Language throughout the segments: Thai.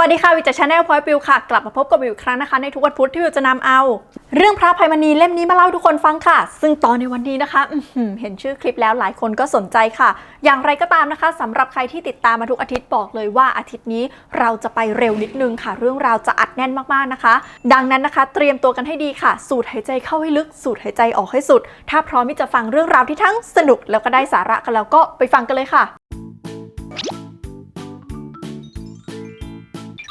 วัสดีค่ะ วิจชาแนลพอยปิวค่ะ กลับมาพบกับวิวอีกครั้งนะคะ ในทุกวันพุธที่วิวจะนำเอา เรื่องพระภัยมณีเล่มนี้มาเล่าทุกคนฟังค่ะ ซึ่งตอนในวันนี้นะคะเห็นชื่อคลิปแล้วหลายคนก็สนใจค่ะ อย่างไรก็ตามนะคะสำหรับใครที่ติดตามมาทุกอาทิตย์บอกเลยว่าอาทิตย์นี้เราจะไปเร็วนิดนึงค่ะ เรื่องราวจะอัดแน่นมากๆนะคะ ดังนั้นนะคะ เตรียมตัวกันให้ดีค่ะ สูดหายใจเข้าให้ลึกสูดหายใจออกให้สุด ถ้าพร้อมที่จะฟังเรื่องราวที่ทั้งสนุกแล้วก็ได้สาระกันแล้วก็ไปฟังกันเลยค่ะ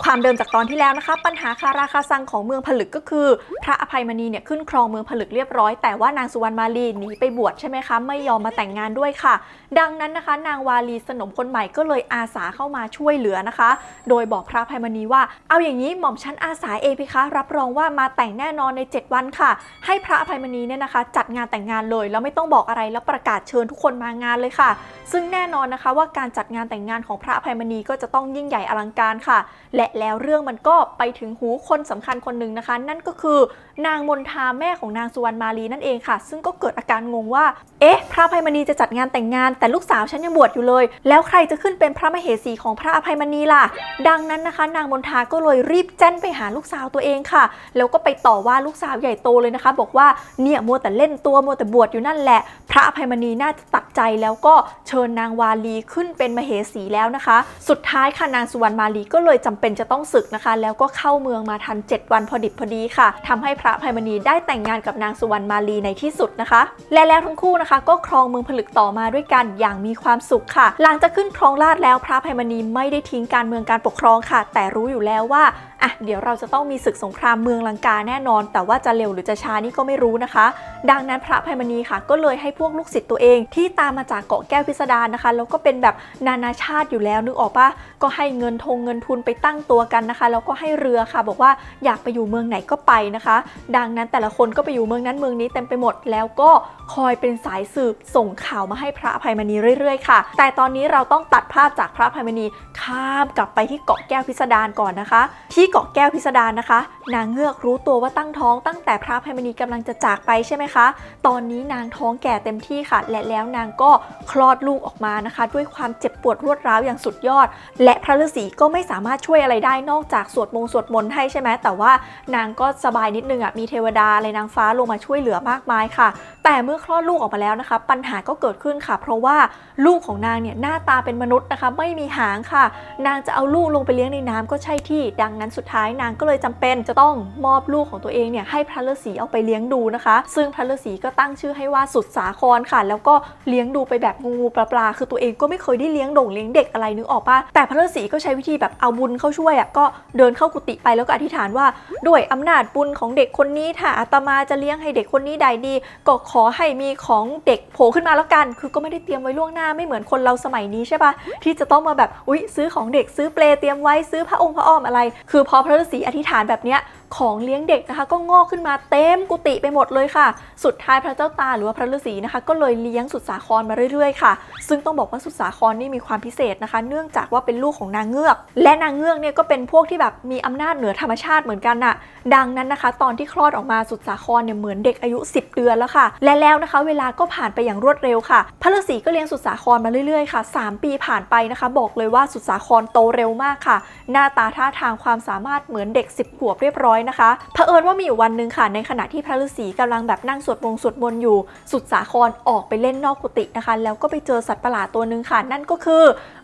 ความเดิมจากตอนที่แล้วนะคะ ปัญหาคาราคาซังของเมืองผลึกก็คือ พระอภัยมณีเนี่ยขึ้นครองเมืองผลึกเรียบร้อย แต่ว่านางสุวรรณมาลีหนีไปบวชใช่ไหมคะไม่ยอมมาแต่งงานด้วยค่ะ ดังนั้นนะคะ นางวาลีสนมคนใหม่ก็เลยอาสาเข้ามาช่วยเหลือนะคะ โดยบอกพระอภัยมณีว่า เอาอย่างนี้หม่อมชั้นอาสาเองพี่คะรับรองว่ามาแต่งแน่นอนใน 7 วันค่ะ ให้พระอภัยมณีเนี่ยนะคะ จัดงานแต่งงานเลยแล้วไม่ต้องบอกอะไรแล้วประกาศเชิญทุกคนมางานเลยค่ะ ซึ่งแน่นอนนะคะว่าการจัดงานแต่งงานของพระอภัยมณีก็จะต้องยิ่งใหญ่อลังการค่ะ และแล้วเรื่องมันก็ไปถึงหูคนสำคัญคนหนึ่งนะคะ นั่นก็คือนางมนทาแม่ของนางสุวรรณมาลีนั่นเองค่ะ ซึ่งก็เกิดอาการงงว่า เอ๊ะ พระอภัยมณีจะจัดงานแต่งงาน แต่ลูกสาวฉันยังบวชอยู่เลย แล้วใครจะขึ้นเป็นพระมเหสีของพระอภัยมณีล่ะ ดังนั้นนะคะ นางมนทาก็เลยรีบแจ้นไปหาลูกสาวตัวเองค่ะ แล้วก็ไปต่อว่าลูกสาวใหญ่โตเลยนะคะ บอกว่าเนี่ยมัวแต่เล่นตัวมัวแต่บวชอยู่นั่นแหละ พระอภัยมณีน่าจะตัดใจแล้วก็เชิญนางวาลีขึ้นเป็นมเหสีแล้วนะคะ สุดท้ายค่ะนางสุวรรณมาลีก็เลยจำเป็นจะต้องศึกนะคะ แล้วก็เข้าเมืองมาทัน 7 วันพอดิบพอดีค่ะทำให้พระภัยมณีได้แต่งงานกับนางสุวรรณมาลีในที่สุดนะคะ และแล้วทั้งคู่นะคะ ก็ครองเมืองผลึกต่อมาด้วยกันอย่างมีความสุขค่ะ หลังจากขึ้นครองราชแล้วพระภัยมณีไม่ได้ทิ้งการเมืองการปกครองค่ะ แต่รู้อยู่แล้วว่าอะเดี๋ยวเราจะต้องมีศึกสงครามเมืองลังกาแน่นอน แต่ว่าจะเร็วหรือจะช้านี่ก็ไม่รู้นะคะ ดังนั้นพระภัยมณีค่ะ ก็เลยให้พวกลูกศิษย์ตัวเอง ที่ตามมาจากเกาะแก้วพิสดารนะคะ แล้วก็เป็นแบบนานาชาติอยู่แล้วนึกออกปะก็ให้เงินทงเงินทุนไปตั้งตัวกันนะคะ แล้วก็ให้เรือค่ะ บอกว่าอยากไปอยู่เมืองไหนก็ไปนะคะ ดังนั้นแต่ละคนก็ไปอยู่เมืองนั้นเมืองนี้เต็มไปหมด แล้วก็คอยเป็นสายสืบส่งข่าวมาให้พระภัยมณีเรื่อยๆค่ะ แต่ตอนนี้เราต้องตัดภาพจากพระภัยมณีข้ามกลับไปที่เกาะแก้วพิสดารก่อนนะคะที่ที่เกาะแก้วพิสดารนะคะ นางเงือกรู้ตัวว่าตั้งท้องตั้งแต่พระอภัยมณีกำลังจะจากไปใช่ไหมคะ ตอนนี้นางท้องแก่เต็มที่ค่ะ และแล้วนางก็คลอดลูกออกมานะคะ ด้วยความเจ็บปวดรวดร้าวอย่างสุดยอด และพระฤาษีก็ไม่สามารถช่วยอะไรได้นอกจากสวดมงสวดมนต์ให้ใช่ไหมแต่ว่านางก็สบายนิดนึงอะมีเทวดาอะไรนางฟ้าลงมาช่วยเหลือมากมายค่ะ แต่เมื่อคลอดลูกออกมาแล้วนะคะ ปัญหาก็เกิดขึ้นค่ะ เพราะว่าลูกของนางเนี่ยหน้าตาเป็นมนุษย์นะคะ ไม่มีหางค่ะ นางจะเอาลูกลงไปเลี้ยงในน้ำก็ใช่ที่ดังนั้นสุดท้ายนางก็เลยจำเป็นจะต้องมอบลูกของตัวเองเนี่ยให้พระฤาษีเอาไปเลี้ยงดูนะคะ ซึ่งพระฤาษีก็ตั้งชื่อให้ว่าสุดสาครค่ะ แล้วก็เลี้ยงดูไปแบบงูงูปลาปลาคือตัวเองก็ไม่เคยได้เลี้ยงดงเลี้ยงเด็กอะไรนึกออกปะแต่พระฤาษีก็ใช้วิธีแบบเอาบุญเข้าช่วยอะก็เดินเข้ากุฏิไปแล้วก็อธิษฐานว่า ด้วยอำนาจบุญของเด็กคนนี้ถ้าอาตมาจะเลี้ยงให้เด็กคนนี้ได้ดี ก็ขอให้มีของเด็กโผล่ขึ้นมาแล้วกัน คือก็ไม่ได้เตรียมไว้ล่วงหน้าไม่เหมือนคนเราสมัยนี้ใช่ปะที่จะต้องมาแบบอุ๊ยซื้อของเด็กซื้อเปลเตรียมไว้ซื้อพระองค์พระอ้อมอะไร คือพอพระฤาษีอธิษฐานแบบเนี้ยของเลี้ยงเด็กนะคะก็งอกขึ้นมาเต็มกุฏิไปหมดเลยค่ะ สุดท้ายพระเจ้าตาหรือว่าพระฤาษีนะคะ ก็เลยเลี้ยงสุดสาครมาเรื่อยๆค่ะ ซึ่งต้องบอกว่าสุดสาครนี่มีความพิเศษนะคะ เนื่องจากว่าเป็นลูกของนางเงือก และนางเงือกเนี่ยก็เป็นพวกที่แบบมีอำนาจเหนือธรรมชาติเหมือนกันน่ะ ดังนั้นนะคะ ตอนที่คลอดออกมาสุดสาครเนี่ยเหมือนเด็กอายุ 10 เดือนแล้วค่ะ และแล้วนะคะ เวลาก็ผ่านไปอย่างรวดเร็วค่ะ พระฤาษีก็เลี้ยงสุดสาครมาเรื่อยๆค่ะ 3 ปีผ่านไปนะคะ บอกเลยว่าสุดสาครโตเร็วมากค่ะ หน้าตาท่าทางความสามารถเหมือนเด็ก 10 ขวบเรียบร้อยนะคะเผอิญว่ามีอยู่วันหนึ่งค่ะ ในขณะที่พระฤาษีกำลังแบบนั่งสวดมงสวดมนต์อยู่ สุดสาครออกไปเล่นนอกกุฏินะคะ แล้วก็ไปเจอสัตว์ประหลาดตัวหนึ่งค่ะ นั่นก็คือ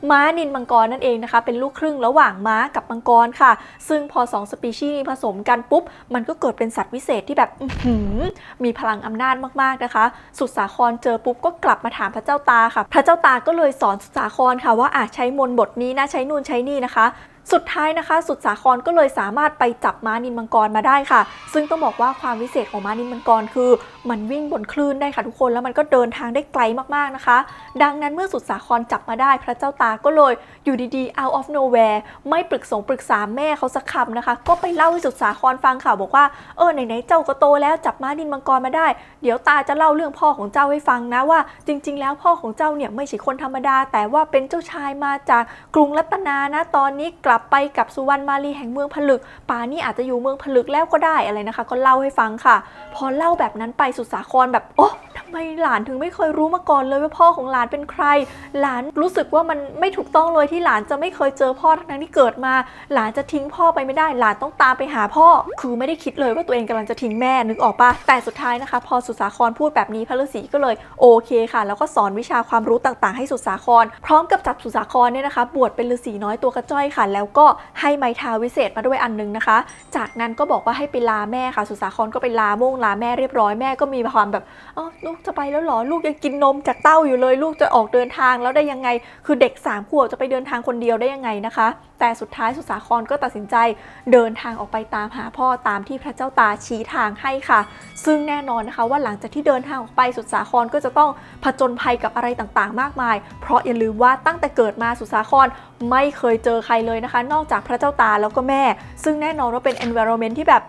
ม้านินมังกรนั่นเองนะคะ เป็นลูกครึ่งระหว่างม้ากับมังกรค่ะ ซึ่งพอสองสปีชีส์นี้ผสมกันปุ๊บ มันก็เกิดเป็นสัตว์วิเศษที่แบบมีพลังอำนาจมากๆนะคะ สุดสาครเจอปุ๊บก็กลับมาถามพระเจ้าตาค่ะ พระเจ้าตาก็เลยสอนสุดสาครค่ะว่าอาจใช้มนบทนี้นะใช้นู่นใช้นี่นะคะ สุดท้ายนะคะ สุดสาครก็เลยสามารถไปจับม้านินมังกรมาได้ค่ะ ซึ่งต้องบอกว่าความวิเศษของม้านินมังกรคือมันวิ่งบนคลื่นได้ค่ะทุกคนแล้วมันก็เดินทางได้ไกลมากๆนะคะ ดังนั้นเมื่อสุดสาครจับมาได้พระเจ้าตาก็เลยอยู่ดีๆ out of nowhere ไม่ปรึกษงปรึกษาแม่เขาสักคำนะคะ ก็ไปเล่าให้สุดสาครฟังค่ะบอกว่าเออไหนๆเจ้าก็โตแล้วจับม้านินมังกรมาได้ เดี๋ยวตาจะเล่าเรื่องพ่อของเจ้าให้ฟังนะว่า จริง ๆ แล้วพ่อของเจ้าเนี่ยไม่ใช่คนธรรมดา แต่ว่าเป็นเจ้าชายมาจากกรุงรัตนานะตอนนี้กลับไปกับสุวรรณมาลีแห่งเมืองผลึกป่านี่อาจจะอยู่เมืองผลึกแล้วก็ได้อะไรนะคะ ก็เล่าให้ฟังค่ะ พอเล่าแบบนั้นไปสุดสาครแบบโอ้ ไมหลานถึงไม่เคยรู้มาก่อนเลยว่าพ่อของหลานเป็นใคร หลานรู้สึกว่ามันไม่ถูกต้องเลยที่หลานจะไม่เคยเจอพ่อทั้งๆที่เกิดมา หลานจะทิ้งพ่อไปไม่ได้ หลานต้องตามไปหาพ่อ คือไม่ได้คิดเลยว่าตัวเองกำลังจะทิ้งแม่นึกออกปะแต่สุดท้ายนะคะ พอสุสาครพูดแบบนี้พระฤาษีก็เลยโอเคค่ะ แล้วก็สอนวิชาความรู้ต่างๆ ให้สุสาคร พร้อมกับจับสุสาครเนี่ยนะคะ บวชเป็นฤาษีน้อยตัวกระจ้อยค่ะ แล้วก็ให้ไม้เท้าวิเศษมาด้วยอันนึงนะคะ จากนั้นก็บอกว่าให้ไปลาแม่ค่ะ สุสาครก็ไปลาโม่งลาแม่เรียบร้อยแม่ก็มีความแบบเออลูกจะไปแล้วหรอ ลูกยังกินนมจากเต้าอยู่เลย ลูกจะออกเดินทางแล้วได้ยังไง คือเด็กสามขวบจะไปเดินทางคนเดียวได้ยังไงนะคะ แต่สุดท้ายสุสาครก็ตัดสินใจเดินทางออกไปตามหาพ่อตามที่พระเจ้าตาชี้ทางให้ค่ะ ซึ่งแน่นอนนะคะว่าหลังจากที่เดินทางออกไปสุสาครก็จะต้องผจญภัยกับอะไรต่างๆ มากมาย เพราะอย่าลืมว่าตั้งแต่เกิดมาสุสาครไม่เคยเจอใครเลยนะคะ นอกจากพระเจ้าตาแล้วก็แม่ ซึ่งแน่นอนว่าเป็น environment ที่แบบ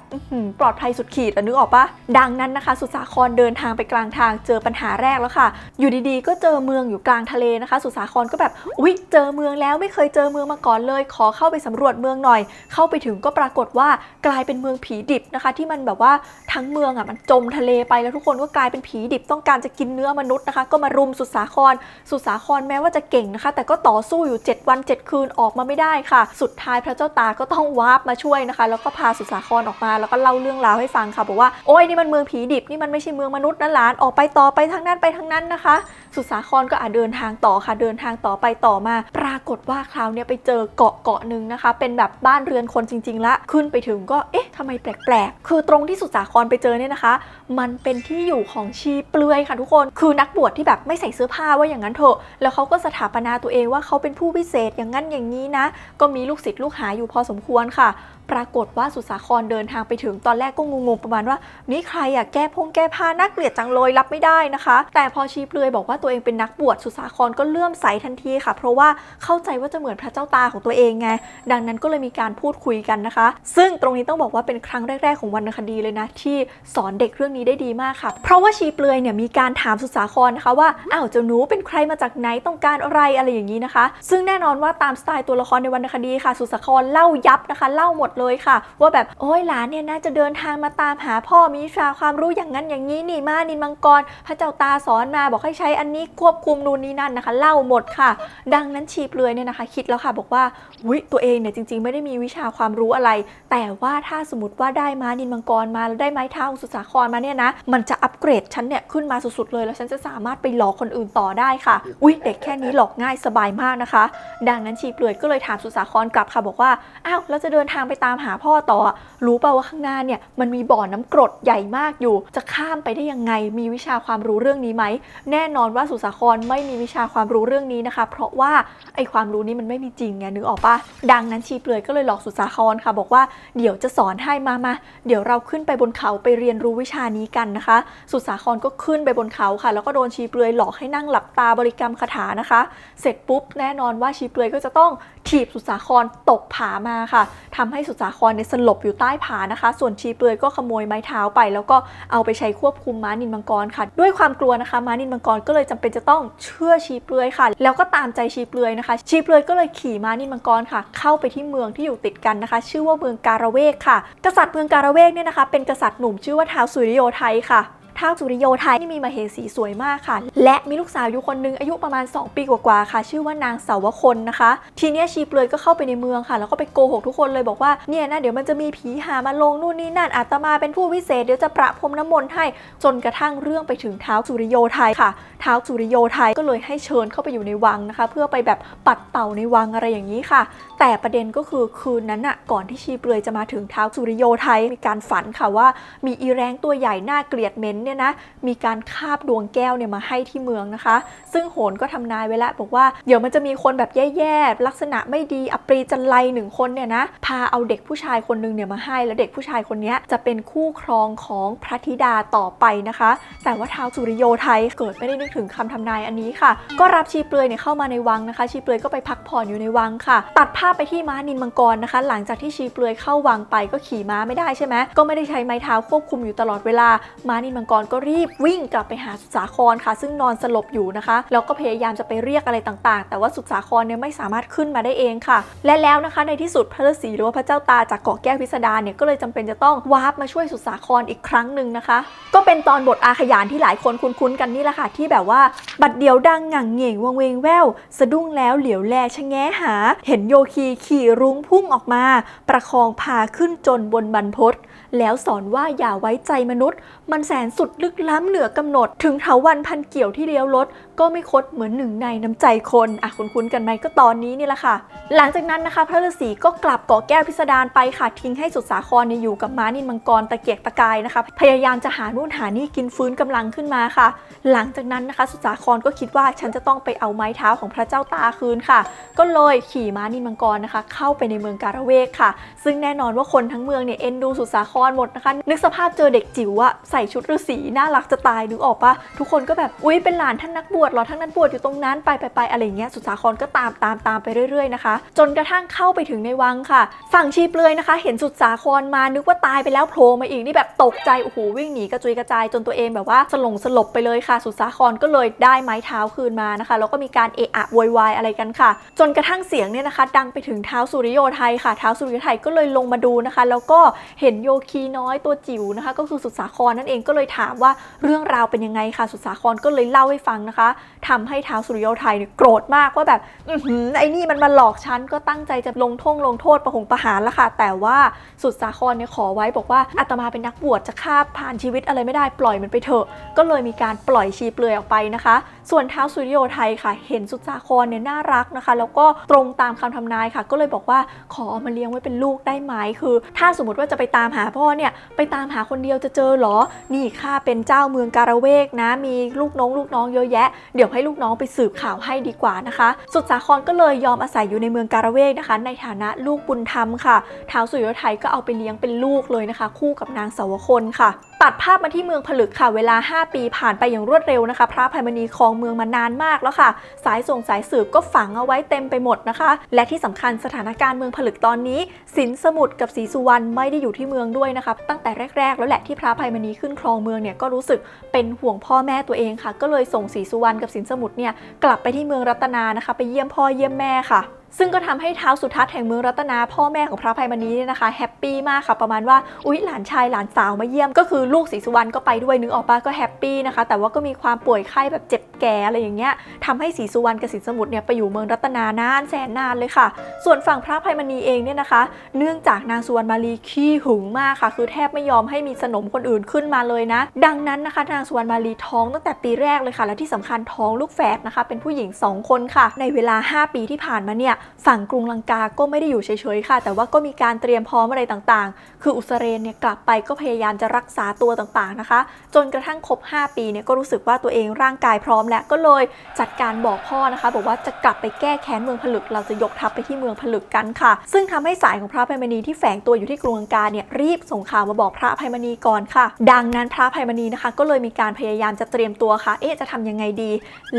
ปลอดภัยสุดขีดอนึกออกปะดังนั้นนะคะ สุสาครเดินทางไปกลางทางเจอปัญหาแรกแล้วค่ะ อยู่ดีๆ ก็เจอเมืองอยู่กลางทะเลนะคะ สุสาครก็แบบอุ๊ยเจอเมืองแล้วไม่เคยเจอเมืองมาก่อนเลย ขอเข้าไปสำรวจเมืองหน่อย เข้าไปถึงก็ปรากฏว่ากลายเป็นเมืองผีดิบนะคะ ที่มันแบบว่าทั้งเมืองอะมันจมทะเลไปแล้วทุกคนก็กลายเป็นผีดิบต้องการจะกินเนื้อมนุษย์นะคะ ก็มารุมสุสาคร สุสาครแม้ว่าจะเก่งนะคะ แต่ก็ต่อสู้อยู่ 7 วัน 7 คืนออกมาไม่ได้ค่ะ สุดท้ายพระเจ้าตาก็ต้องวาร์ปมาช่วยนะคะ แล้วก็พาสุสาครออกมา แล้วก็เล่าเรื่องราวให้ฟังค่ะบอกว่าโอ้ยนี่มันเมืองผีดิบนี่มันไม่ใช่เมืองมนุษย์นะหลานออกไปต่อไปทางนั้นไปทางนั้นนะคะ สุสาครก็อาจเดินทางต่อค่ะเดินทางต่อไปต่อมา ปรากฏว่าคราวนี้ไปเจอเกาะเกาะหนึ่งนะคะ เป็นแบบบ้านเรือนคนจริง ๆ ละ ขึ้นไปถึงก็เอ๊ะทำไมแปลกๆ คือตรงที่สุสาครไปเจอเนี่ยนะคะ มันเป็นที่อยู่ของชีเปลือยค่ะทุกคนคือนักบวชที่แบบไม่ใส่เสื้อผ้าว่าอย่างนั้นเถอะ แล้วเขาก็สถาปนาตัวเองว่าเขาเป็นผู้พิเศษอย่างนั้นอย่างนี้นะ ก็มีลูกศิษย์ลูกหาอยู่พอสมควรค่ะ ปรากฏว่าสุสาครเดินทางไปถึงตอนแรกก็งงๆประมาณว่านี่ใครอะแก้พงแก้ผ้าน่าเกลียดจังเลยรับไม่ได้นะคะ แต่พอชีเปลือยบอกว่าตัวเองเป็นนักบวชสุสาครก็เลื่อมใสทันทีค่ะ เพราะว่าเข้าใจว่าจะเหมือนพระเจ้าตาของตัวเองไง ดังนั้นก็เลยมีการพูดคุยกันนะคะ ซึ่งตรงนี้ต้องบอกว่าเป็นครั้งแรก ๆ ของวรรณคดีเลยนะ ที่สอนเด็กเรื่องนี้ได้ดีมากค่ะ เพราะว่าชีเปลือยเนี่ยมีการถามสุสาครนะคะว่าอ้าวเจ้าหนูเป็นใครมาจากไหนต้องการอะไรอะไรอย่างนี้นะคะ ซึ่งแน่นอนว่าตามสไตล์ตัวละครในวรรณคดีค่ะ สุสาครเล่ายับนะคะ เล่าหมดเลยค่ะ ว่าแบบโอ้ยหลานเนี่ยน่าจะเดินทางมาตามหาพ่อมีวิชาความรู้อย่างนั้นอย่างนี้นี่มานินมังกร พระเจ้าตาสอนมาบอกให้ใช้อันนี้ควบคุมนู่นนี่นั่นนะคะเล่าหมดค่ะ ดังนั้นชีเปลือยเนี่ยนะคะ คิดแล้วค่ะบอกว่าวิตัวเองเนี่ยจริง ๆ ไม่ได้มีวิชาความรู้อะไร แต่ว่าถ้าสมมติว่าได้มานินมังกรมาแล้วได้ไม้เท้าสุสาครมาเนี่ยนะมันจะอัปเกรดฉันเนี่ยขึ้นมาสุดๆเลย แล้วฉันจะสามารถไปหลอกคนอื่นต่อได้ค่ะอุ้ยเด็กแค่นี้หลอกง่ายสบายมากนะคะ ดังนั้นชีเปลือยก็เลยถามสุสาครกลับค่ะบอกว่าอ้าวแล้วจะเดินทางไปตามหาพ่อต่อ รู้เปล่าว่าข้างหน้าเนี่ยมันมีบ่อน้ำกรดใหญ่มากอยู่ จะข้ามไปได้ยังไงมีวิชาความรู้เรื่องนี้ไหมแน่นอนว่าสุสาครไม่มีวิชาความรู้เรื่องนี้นะคะ เพราะว่าไอความรู้นี้มันไม่มีจริงไงนึกออกปะดังนั้นชีเปลือยก็เลยหลอกสุสาครค่ะ บอกว่าเดี๋ยวจะสอนให้มามาเดี๋ยวเราขึ้นไปบนเขาไปเรียนรู้วิชานี้กันนะคะ สุสาครก็ขึ้นไปบนเขาค่ะ แล้วก็โดนชีเปลือยหลอกให้นั่งหลับตาบริกรรมคาถานะคะ เสร็จปุ๊บแน่นอนว่าชีเปลือยก็จะต้องถีบสุสาครตกผามาค่ะทำให้สุสาครเนี่ยสลบอยู่ใต้ผานะคะ ส่วนชีเปลือยก็ขโมยไม้เท้าไป แล้วก็เอาไปใช้ควบคุมม้านินมังกรค่ะ ด้วยความกลัวนะคะม้านินมังกรก็เลยจำเป็นจะต้องเชื่อชีเปลือยค่ะ แล้วก็ตามใจชีเปลือยนะคะ ชีเปลือยก็เลยขี่ม้านินมังกรค่ะ เข้าไปที่เมืองที่อยู่ติดกันนะคะ ชื่อว่าเมืองการะเวกค่ะ กษัตริย์เมืองการะเวกเนี่ยนะคะ เป็นกษัตริย์หนุ่มชื่อว่าท้าวสุริโยไทยค่ะ ท้าวสุริโยไทยนี่มีมเหสีสวยมากค่ะ และมีลูกสาวอยู่คนหนึงอายุประมาณ 2 ปีกว่าๆค่ะ ชื่อว่านางสาวคนนะคะ ทีเนี้ยชีเปลือยก็เข้าไปในเมืองค่ะ แล้วก็ไปโกหกทุกคนเลยบอกว่าเนี่ยนะเดี๋ยวมันจะมีผีหามาลงนู่นนี่นั่นอาตมาเป็นผู้วิเศษเดี๋ยวจะประพรมน้ำมนต์ให้จนกระทั่งเรื่องไปถึงท้าวสุริโยไทยค่ะท้าวสุริโยไทยก็เลยให้เชิญเข้าไปอยู่ในวังนะคะ เพื่อไปแบบปัดเป่าในวังอะไรอย่างนี้ค่ะ แต่ประเด็นก็คือคืนนั้นน่ะก่อนที่ชีเปลือยจะมาถึงท้าวสุริโยไทยมีการฝันค่ะว่า มีอีแรงตัวใหญ่น่าเกลียดเหม็นเนี่ยนะมีการคาบดวงแก้วเนี่ยมาให้ที่เมืองนะคะ ซึ่งโหนก็ทำนายไว้แล้วบอกว่าเดี๋ยวมันจะมีคนแบบแย่ๆลักษณะไม่ดีอปรีจันไรหนึ่งคนเนี่ยนะพาเอาเด็กผู้ชายคนหนึงเนี่ยมาให้ แล้วเด็กผู้ชายคนนี้จะเป็นคู่ครองของพระธิดาต่อไปนะคะ แต่ว่าท้าวสุริโยไทยเกิดไม่ได้นึกถึงคำทำนายอันนี้ค่ะ ก็รับชีเปลือยเนี่ยเข้ามาในวังนะคะ ชีเปลือยก็ไปพักผ่อนอยู่ในวังค่ะ ตัดภาพพไปที่ม้านินมังกรนะคะ หลังจากที่ชีเปลือยเข้าวังไปก็ขี่ม้าไม่ได้ใช่ไหมก็ไม่ได้ใช้ไม้เท้าควบคุมอยู่ตลอดเวลาม้านินมังกรก็รีบวิ่งกลับไปหาสุสาครค่ะ ซึ่งนอนสลบอยู่นะคะ แล้วก็พยายามจะไปเรียกอะไรต่างๆ แต่ว่าสุสาครเนี่ยไม่สามารถขึ้นมาได้เองค่ะ และแล้วนะคะในที่สุดพระฤาษีหรือว่าพระเจ้าตาจากเกาะแก้วพิสดารเนี่ยก็เลยจำเป็นจะต้องวาร์ปมาช่วยสุสาครอีกครั้งหนึ่งนะคะ ก็เป็นตอนบทอาขยานที่หลายคนคุ้นๆกันนี่แหละค่ะที่แบบว่าบัดเดียวดังหงั่งเหง่งวังเวงแววสะดุ้งแล้วเหลียวแลชะแงหา เห็นโยคีขี่รุ้งพุ่งออกมา ประคองพาขึ้นจนบนบรรพต แล้วสอนว่าอย่าไว้ใจมนุษย์ มันแสนสุดลึกล้ำเหนือกำหนด ถึงเถาวันพันเกี่ยวที่เลี้ยวรถ ก็ไม่คดเหมือนหนึ่งในน้ำใจคนอะคุ้นๆกันไหมก็ตอนนี้นี่แหละค่ะ หลังจากนั้นนะคะ พระฤาษีก็กลับเกาะแก้วพิสดารไปค่ะทิ้งให้สุดสาครเนี่ยอยู่กับม้านินมังกรตะเกียกตะกายนะคะพยายามจะหานู่นหานี่กินฟื้นกำลังขึ้นมาค่ะ หลังจากนั้นนะคะสุดสาครก็คิดว่าฉันจะต้องไปเอาไม้เท้าของพระเจ้าตาคืนค่ะ ก็เลยขี่ม้านินมังกรนะคะ เข้าไปในเมืองการะเวกค่ะ ซึ่งแน่นอนว่าคนทั้งเมืองเนี่ยเอ็นดูสุดสาครหมดนะคะ นึกสภาพเจอเด็กจิ๋วอะใส่ชุดฤาษีน่ารักจะตายนึกออกปะทุกคนก็แบบอุ๊ยเป็นหลานท่านนักบวชหรอท่านนักบวชอยู่ตรงนั้นไปไปไปอะไรเงี้ยสุดสาครก็ตามตามตามไปเรื่อยๆนะคะ จนกระทั่งเข้าไปถึงในวังค่ะ ฝั่งชีเปลือยนะคะ เห็นสุดสาครมานึกว่าตายไปแล้วโผล่มาอีกนี่แบบตกใจโอ้โหวิ่งหนีกระจุยกระจายจนตัวเองแบบว่าสลงสลบไปเลยค่ะ สุดสาครก็เลยได้ไม้เท้าคืนมานะคะแล้วก็มีการเอะอะโวยวายอะไรกันค่ะ จนกระทั่งเสียงเนี่ยนะคะ ดังไปถึงเท้าสุริโยไทยค่ะเท้าสุริโยไทยก็เลยลงมาดูนะคะ แล้วก็เห็นโยคีน้อยตัวจิ๋วนะคะ ก็คือสุดสาครนั่นเองก็เลยถามว่าเรื่องราวเป็นยังไงค่ะ สุดสาครก็เลยเล่าให้ฟังนะคะทำให้ท้าวสุริโยไทยเนี่ยโกรธมากว่าแบบอืไอ้นี่มันมาหลอกฉันก็ตั้งใจจะลงโทษลงโทษประหงประหารละค่ะ แต่ว่าสุดสาครเนี่ยขอไว้บอกว่าอาตมาเป็นนักบวชจะฆ่าผ่านชีวิตอะไรไม่ได้ปล่อยมันไปเถอะ ก็เลยมีการปล่อยชีเปลือยออกไปนะคะส่วนท้าวสุริโยไทยค่ะ เห็นสุดสาครเนี่ยน่ารักนะคะ แล้วก็ตรงตามคำทำนายค่ะ ก็เลยบอกว่าขอเอามาเลี้ยงไว้เป็นลูกได้ไหมคือ ถ้าสมมติว่าจะไปตามหาพ่อเนี่ยไปตามหาคนเดียวจะเจอหรอ นี่ข้าเป็นเจ้าเมืองการะเวกนะ มีลูกน้องลูกน้องเยอะแยะ เดี๋ยวให้ลูกน้องไปสืบข่าวให้ดีกว่านะคะ สุดสาครก็เลยยอมอาศัยอยู่ในเมืองการะเวกนะคะ ในฐานะลูกบุญธรรมค่ะท้าวสุริโยไทยก็เอาไปเลี้ยงเป็นลูกเลยนะคะ คู่กับนางสาวคนค่ะ ตัดภาพมาที่เมืองผลึกค่ะ เวลา 5 ปีผ่านไปอย่างรวดเร็วนะคะ พระภัยมณีครองเมืองมานานมากแล้วค่ะ สายส่งสายสืบก็ฝังเอาไว้เต็มไปหมดนะคะ และที่สำคัญสถานการณ์เมืองผลึกตอนนี้ สินสมุทรกับศรีสุวรรณไม่ได้อยู่ที่เมืองด้วยนะคะตั้งแต่แรก ๆ แล้วแหละที่พระภัยมณีขึ้นครองเมืองเนี่ยก็รู้สึกเป็นห่วงพ่อแม่ตัวเองค่ะ ก็เลยส่งศรีสุวรรณกับสินสมุทรเนี่ยกลับไปที่เมืองรัตนานะคะ ไปเยี่ยมพ่อเยี่ยมแม่ค่ะ ซึ่งก็ทำให้เท้าวสุทัศน์แห่งเมืองรัตนา พ่อแม่ของพระภัยมณีเนี่ยนะคะแฮปปี้มากค่ะประมาณว่าอุ๊ยหลานชายหลานสาวมาเยี่ยม ก็คือลูกศรีสุวรรณก็ไปด้วยนึกออกปะก็แฮปปี้นะคะแต่ว่าก็มีความป่วยไข้แบบเจ็บแก่อะไรอย่างเงี้ยทำให้ศรีสุวรรณกับสินสมุทรเนี่ยไปอยู่เมืองรัตนานานแสนนานเลยค่ะ ส่วนฝั่งพระภัยมณีเองเนี่ยนะคะ เนื่องจากนางสุวรรณมาลีขี้หึงมากค่ะ คือแทบไม่ยอมให้มีสนมคนอื่นขึ้นมาเลยนะ ดังนั้นนะคะนางสุวรรณมาลีท้องตั้งแต่ปีแรกเลยค่ะ และที่สำคัญท้องลูกแฝดนะคะ เป็นผู้หญิง 2 คนค่ะ ในเวลา 5 ปีที่ผ่านมาเนี่ยฝั่งกรุงลังกาก็ไม่ได้อยู่เฉยๆค่ะ แต่ว่าก็มีการเตรียมพร้อมอะไรต่างๆ คืออุสเรนเนี่ยกลับไปก็พยายามจะรักษาตัวต่างๆนะคะ จนกระทั่งครบ 5 ปีเนี่ยก็รู้สึกว่าตัวเองร่างกายพร้อมแล้วก็เลยจัดการบอกพ่อนะคะ บอกว่าจะกลับไปแก้แค้นเมืองผลึก เราจะยกทัพไปที่เมืองผลึกกันค่ะ ซึ่งทำให้สายของพระอภัยมณีที่แฝงตัวอยู่ที่กรุงลังกาเนี่ยรีบส่งข่าวมาบอกพระอภัยมณีก่อนค่ะ ดังนั้นพระอภัยมณีนะคะ ก็เลยมีการพยายามจะเตรียมตัวค่ะ เอ๊ะจะทำยังไงดี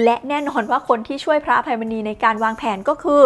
และแน่นอนว่าคนที่ช่วยพระอภัยมณีในการวางแผนก็คือ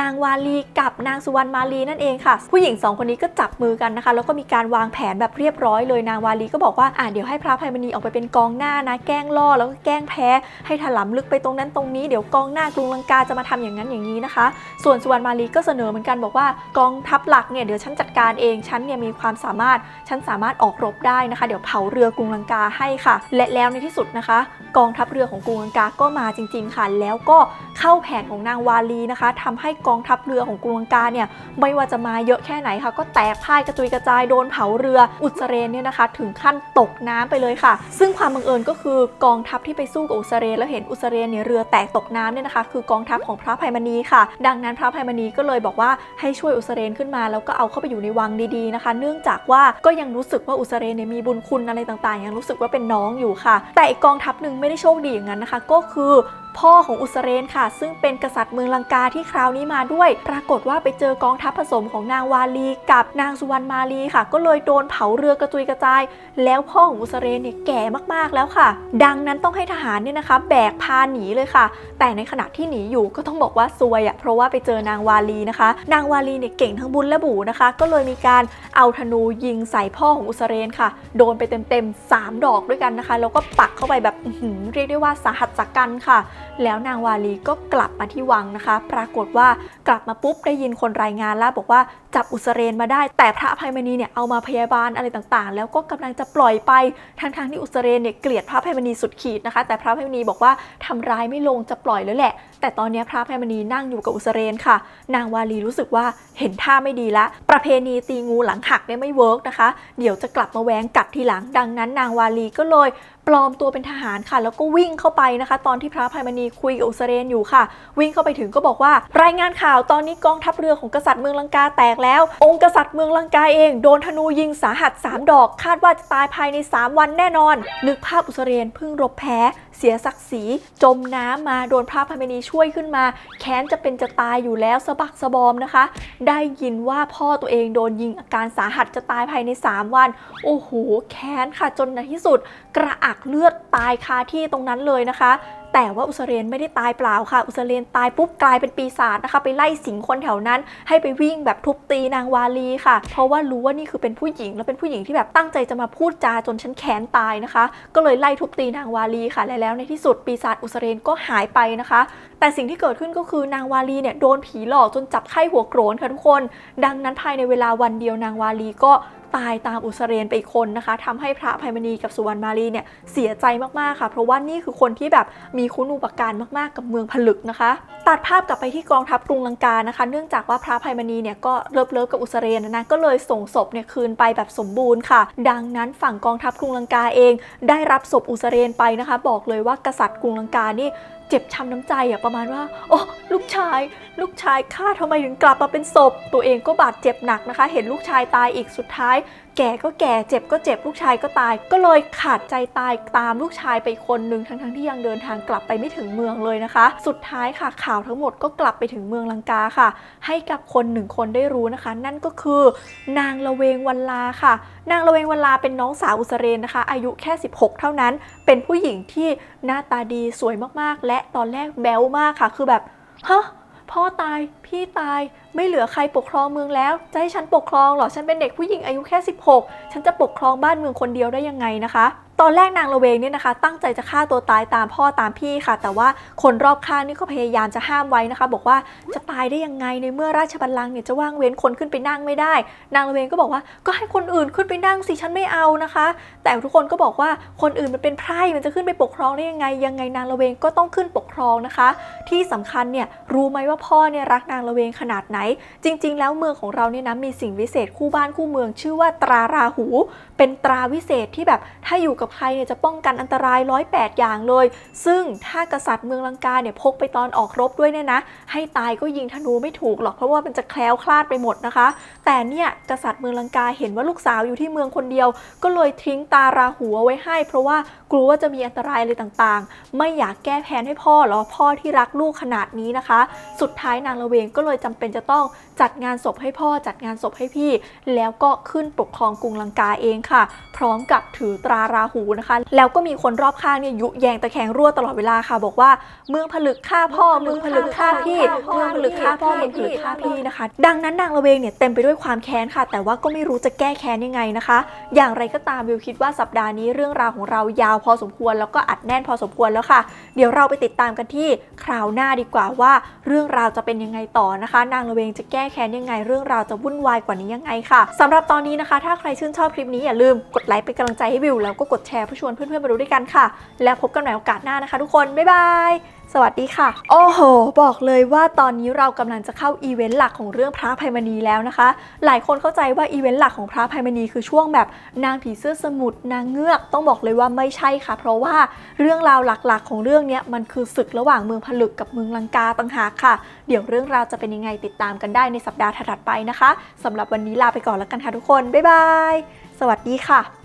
นางวาลีกับนางสุวรรณมาลีนั่นเองค่ะ ผู้หญิงสองคนนี้ก็จับมือกันนะคะ แล้วก็มีการวางแผนแบบเรียบร้อยเลยนางวาลีก็บอกว่าอ่าเดี๋ยวให้พระภัยมณีออกไปเป็นกองหน้านะ แกล้งล่อแล้วก็แกล้งแพ้ให้ถลำลึกไปตรงนั้นตรงนี้เดี๋ยวกองหน้ากรุงลังกาจะมาทำอย่างนั้นอย่างนี้นะคะ ส่วนสุวรรณมาลีก็เสนอเหมือนกันบอกว่ากองทัพหลักเนี่ยเดี๋ยวฉันจัดการเองฉันเนี่ยมีความสามารถฉันสามารถออกรบได้นะคะ เดี๋ยวเผาเรือกรุงลังกาให้ค่ะ และแล้วในที่สุดนะคะ กองทัพเรือของกรุงลังกาก็มาจริง ๆ ค่ะ แล้วก็เข้าแผนของนางวาลีนะคะทำให้กองทัพเรือของกรุงลังกาเนี่ยไม่ว่าจะมาเยอะแค่ไหนค่ะก็แตกพ่ายกระจุยกระจายโดนเผาเรืออุสเรนเนี่ยนะคะถึงขั้นตกน้ำไปเลยค่ะ ซึ่งความบังเอิญก็คือกองทัพที่ไปสู้กับอุสเรนแล้วเห็นอุสเรนเนี่ยเรือแตกตกน้ำเนี่ยนะคะ คือกองทัพของพระภัยมณีค่ะ ดังนั้นพระภัยมณีก็เลยบอกว่าให้ช่วยอุสเรนขึ้นมา แล้วก็เอาเข้าไปอยู่ในวังดีๆนะคะ เนื่องจากว่าก็ยังรู้สึกว่าอุสเรนเนี่ยมีบุญคุณอะไรต่างๆ ยังรู้สึกว่าเป็นน้องอยู่ค่ะ แต่อีกกองทัพหนึ่งไม่ได้โชคดีอย่างนั้นนะคะ ก็คือ พ่อของอุสเรนค่ะ ซึ่งเป็นกษัตริย์เมืองลังกาที่คราวนี้มาด้วย ปรากฏว่าไปเจอกองทัพผสมของนางวาลีกับนางสุวรรณมาลีค่ะ ก็เลยโดนเผาเรือกระจุยกระจาย แล้วพ่อของอุสเรนเนี่ยแก่มากๆแล้วค่ะ ดังนั้นต้องให้ทหารเนี่ยนะคะ แบกพาหนีเลยค่ะ แต่ในขณะที่หนีอยู่ก็ต้องบอกว่าซวยอะ่ะเพราะว่าไปเจอนางวาลีนะคะ นางวาลีเนี่ยเก่งทั้งบุญและบูนะคะ ก็เลยมีการเอาธนูยิงใส่พ่อของอุสเรนค่ะ โดนไปเต็มๆ3ดอกด้วยกันนะคะ แล้วก็ปักเข้าไปแบบเรียกได้ว่าสาหัสจักกันค่ะแล้วนางวาลีก็กลับมาที่วังนะคะ ปรากฏว่ากลับมาปุ๊บได้ยินคนรายงานแล้วบอกว่าจับอุสเรนมาได้ แต่พระอภัยมณีเนี่ยเอามาพยาบาลอะไรต่างๆ แล้วก็กำลังจะปล่อยไปทั้งๆที่อุสเรนเนี่ยเกลียดพระอภัยมณีสุดขีดนะคะ แต่พระอภัยมณีบอกว่าทำร้ายไม่ลงจะปล่อยแล้วแหละ แต่ตอนนี้พระอภัยมณีนั่งอยู่กับอุสเรนค่ะ นางวาลีรู้สึกว่าเห็นท่าไม่ดีละ ประเพณีตีงูหลังหักเนี่ยไม่เวิร์กนะคะ เดี๋ยวจะกลับมาแหวงกัดทีหลัง ดังนั้น นางวาลีก็เลยปลอมตัวเป็นทหารค่ะ แล้วก็วิ่งเข้าไปนะคะ ตอนที่พระอภัยมณีคุยกับอุสเรนอยู่ค่ะ วิ่งเข้าไปถึงก็บอกว่า รายงานข่าวตอนนี้กองทัพเรือของกษัตริย์เมืองลังกาแตกแล้ว องค์กษัตริย์เมืองลังกาเองโดนธนูยิงสาหัส 3 ดอก คาดว่าจะตายภายใน 3 วันแน่นอน นึกภาพอุสเรนเพิ่งรบแพ้ เสียศักดิ์ศรีจมน้ำมาโดนพระอภัยมณีช่วยขึ้นมา แค้นจะเป็นจะตายอยู่แล้วสะบักสะบอมนะคะ ได้ยินว่าพ่อตัวเองโดนยิงอาการสาหัสจะตายภายใน 3 วัน โอ้โห แค้นค่ะจนในที่สุด กระอักเลือดตายคาที่ตรงนั้นเลยนะคะ แต่ว่าอุสเรนไม่ได้ตายเปล่าค่ะ อุสเรนตายปุ๊บกลายเป็นปีศาจนะคะ ไปไล่สิงคนแถวนั้น ให้ไปวิ่งแบบทุบตีนางวาลีค่ะ เพราะว่ารู้ว่านี่คือเป็นผู้หญิง แล้วเป็นผู้หญิงที่แบบตั้งใจจะมาพูดจาจนฉันแค้นตายนะคะ ก็เลยไล่ทุบตีนางวาลีค่ะและแล้วในที่สุดปีศาจอุสเรนก็หายไปนะคะ แต่สิ่งที่เกิดขึ้นก็คือนางวาลีเนี่ยโดนผีหลอกจนจับไข้หัวโกรนค่ะทุกคน ดังนั้นภายในเวลาวันเดียวนางวาลีก็ ตายตามอุสเรนไปอีกคนนะคะทำให้พระภัยมณีกับสุวรรณมาลีเนี่ยเสียใจมากๆค่ะ เพราะว่านี่คือคนที่แบบมีคุณอุปการมากๆ กับเมืองผลึกนะคะ ตัดภาพกลับไปที่กองทัพกรุงลังกานะคะ เนื่องจากว่าพระภัยมณีเนี่ยก็เลิฟเลิฟกับอุสเรนนนะก็เลยส่งศพเนี่ยคืนไปแบบสมบูรณ์ค่ะ ดังนั้นฝั่งกองทัพกรุงลังกาเอง ได้รับศพอุสเรนไปนะคะ บอกเลยว่ากษัตริย์กรุงลังกานี่ เจ็บช้ำน้ำใจอะประมาณว่าโอ้ลูกชาย ลูกชายข้าทำไมถึงกลับมาเป็นศพ ตัวเองก็บาดเจ็บหนักนะคะ เห็นลูกชายตายอีกสุดท้ายแก่ก็แก่เจ็บก็เจ็บลูกชายก็ตาย ก็เลยขาดใจตายตามลูกชายไปคนหนึ่งทั้งๆที่ยังเดินทางกลับไปไม่ถึงเมืองเลยนะคะ สุดท้ายค่ะข่าวทั้งหมดก็กลับไปถึงเมืองลังกาค่ะ ให้กับคนหนึ่งคนได้รู้นะคะ นั่นก็คือนางละเวงวันลาค่ะ นางละเวงวันลาเป็นน้องสาวอุสเรนนะคะ อายุแค่ 16 เท่านั้น เป็นผู้หญิงที่หน้าตาดีสวยมากๆ และตอนแรกแบ๊วมากค่ะ คือแบบฮะ พ่อตาย พี่ตาย ไม่เหลือใครปกครองเมืองแล้ว จะให้ฉันปกครองเหรอ ฉันเป็นเด็กผู้หญิงอายุแค่ 16 ฉันจะปกครองบ้านเมืองคนเดียวได้ยังไงนะคะ ตอนแรกนางละเวงเนี่ยนะคะ ตั้งใจจะฆ่าตัวตายตามพ่อตามพี่ค่ะ แต่ว่าคนรอบข้างนี่ก็พยายามจะห้ามไว้นะคะ บอกว่าจะตายได้ยังไงในเมื่อราชบัลลังก์เนี่ยจะว่างเว้นคนขึ้นไปนั่งไม่ได้ นางละเวงก็บอกว่าก็ให้คนอื่นขึ้นไปนั่งสิฉันไม่เอานะคะ แต่ทุกคนก็บอกว่าคนอื่นมันเป็นไพร่มันจะขึ้นไปปกครองได้ยังไง ยังไงนางละเวงก็ต้องขึ้นปกครองนะคะ ที่สำคัญเนี่ยรู้ไหมว่าพ่อเนี่ยรักนางละเวงขนาดไหน จริง ๆ แล้วเมืองของเราเนี่ยนะมีสิ่งวิเศษคู่บ้านคู่เมือง ชื่อว่าตราราหู เป็นตราวิเศษที่แบบถ้าอยู่กับใครเนี่ยจะป้องกันอันตรายร้อยแปดอย่างเลย ซึ่งถ้ากษัตริย์เมืองลังกาเนี่ยพกไปตอนออกรบด้วยเนี่ยนะ ให้ตายก็ยิงธนูไม่ถูกหรอกเพราะว่ามันจะแคล้วคลาดไปหมดนะคะ แต่เนี่ยกษัตริย์เมืองลังกาเห็นว่าลูกสาวอยู่ที่เมืองคนเดียว ก็เลยทิ้งตาราหูเอาไว้ให้ เพราะว่ากลัวว่าจะมีอันตรายอะไรต่างๆ ไม่อยากแก้แค้นให้พ่อหรอพ่อที่รักลูกขนาดนี้นะคะ สุดท้ายนางละเวงก็เลยจำเป็นจะต้องจัดงานศพให้พ่อจัดงานศพให้พี่ แล้วก็ขึ้นปกครองกรุงลังกาเองค่ะ พร้อมกับถือตราราหูนะคะ แล้วก็มีคนรอบข้างเนี่ยยุแยงตะแคงรั่วตลอดเวลาค่ะ บอกว่าเมืองผลึกฆ่าพ่อเมืองผลึกฆ่าพี่เมืองผลึกฆ่าพ่อเมืองผลึกฆ่าพี่นะคะ ดังนั้นนางละเวงเนี่ยเต็มไปด้วยความแค้นค่ะ แต่ว่าก็ไม่รู้จะแก้แค้นยังไงนะคะ อย่างไรก็ตามวิวคิดว่าสัปดาห์นี้เรื่องราวของเรายาวพอสมควร แล้วก็อัดแน่นพอสมควรแล้วค่ะ เดี๋ยวเราไปติดตามกันที่คราวหน้าดีกว่าว่า เรื่องราวจะเป็นยังไงต่อนะคะ นางละเวงจะแก้แค้นยังไง เรื่องราวจะวุ่นวายกว่านี้ยังไงค่ะสำหรับตอนนี้นะคะ ถ้าใครชื่นชอบคลิปนี้อย่าลืมกดไลค์เป็นกำลังใจให้วิวแล้วก็กดแชร์เพื่อชวนเพื่อนๆมาดูด้วยกันค่ะ แล้วพบกันใหม่โอกาสหน้านะคะ ทุกคน บ๊ายบาย สวัสดีค่ะ โอ้โห บอกเลยว่าตอนนี้เรากำลังจะเข้าอีเวนต์หลักของเรื่องพระภัยมณีแล้วนะคะ หลายคนเข้าใจว่าอีเวนต์หลักของพระภัยมณีคือช่วงแบบนางผีเสื้อสมุทรนางเงือกต้องบอกเลยว่าไม่ใช่ค่ะ เพราะว่าเรื่องราวหลักๆ ของเรื่องนี้มันคือศึกระหว่างเมืองผลึกกับเมืองลังกาต่างหากค่ะ เดี๋ยวเรื่องราวจะเป็นยังไงติดตามกันได้ในสัปดาห์ถัดไปนะคะสำหรับวันนี้ลาไปก่อนแล้วกันค่ะทุกคนบ๊ายบายสวัสดีค่ะ